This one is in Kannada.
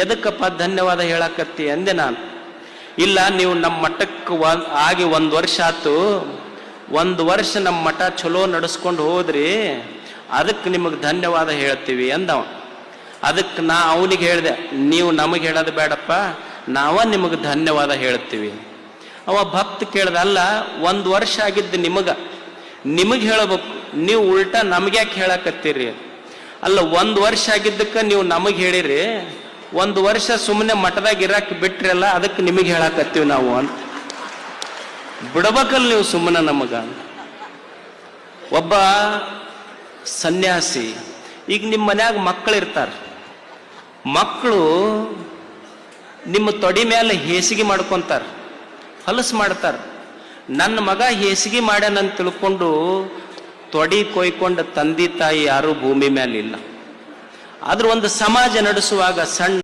ಎದಕ್ಕಪ್ಪ ಧನ್ಯವಾದ ಹೇಳಕತ್ತಿ ಅಂದೆ ನಾನು. ಇಲ್ಲ, ನೀವು ನಮ್ಮ ಮಠಕ್ಕೆ ಆಗಿ ಒಂದು ವರ್ಷ ಆತು ಒಂದು ವರ್ಷ ನಮ್ಮ ಮಠ ಚಲೋ ನಡೆಸ್ಕೊಂಡು ಹೋದ್ರಿ. ಅದಕ್ಕೆ ನಿಮಗೆ ಧನ್ಯವಾದ ಹೇಳ್ತೀವಿ ಅಂದವ. ಅದಕ್ಕೆ ನಾ ಅವನಿಗೆ ಹೇಳಿದೆ, ನೀವು ನಮಗೆ ಹೇಳೋದು ಬೇಡಪ್ಪ, ನಾವ ನಿಮಗೆ ಧನ್ಯವಾದ ಹೇಳ್ತೀವಿ. ಅವ ಭಕ್ತ ಕೇಳ್ದ, ಅಲ್ಲ, ಒಂದು ವರ್ಷ ಆಗಿದ್ದು ನಿಮಗ. ನಿಮಗೆ ಹೇಳಬೇಕು, ನೀವು ಉಲ್ಟಾ ನಮ್ಗೆ ಯಾಕೆ ಹೇಳಕತ್ತೀರಿ. ಅಲ್ಲ, ಒಂದು ವರ್ಷ ಆಗಿದ್ದಕ್ಕೆ ನೀವು ನಮಗೆ ಹೇಳಿರಿ. ಒಂದು ವರ್ಷ ಸುಮ್ಮನೆ ಮಠದಾಗ ಇರಕ್ಕೆ ಬಿಟ್ರಲ್ಲ ಅದಕ್ಕೆ ನಿಮಗೆ ಹೇಳಕತ್ತೀವಿ ನಾವು ಅಂತ. ಬಿಡ್ಬೇಕಲ್ಲ ನೀವು ಸುಮ್ಮನೆ ನಮಗ ಒಬ್ಬ ಸನ್ಯಾಸಿ, ಈಗ ನಿಮ್ಮ ಮನ್ಯಾಗ ಮಕ್ಕಳು ಇರ್ತಾರೆ. ಮಕ್ಕಳು ನಿಮ್ಮ ತೊಡಿ ಮೇಲೆ ಹೇಸಿಗೆ ಮಾಡ್ಕೊಂತಾರ, ಹೊಲಸು ಮಾಡ್ತಾರೆ. ನನ್ನ ಮಗ ಹೇಸಿಗೆ ಮಾಡ್ಯಾನಂತ ತಿಳ್ಕೊಂಡು ತೊಡಿ ಕೊಯ್ಕೊಂಡ ತಂದೆ ತಾಯಿ ಯಾರು ಭೂಮಿ ಮೇಲೆ ಇಲ್ಲ ಆದ್ರೂ ಒಂದು ಸಮಾಜ ನಡೆಸುವಾಗ ಸಣ್ಣ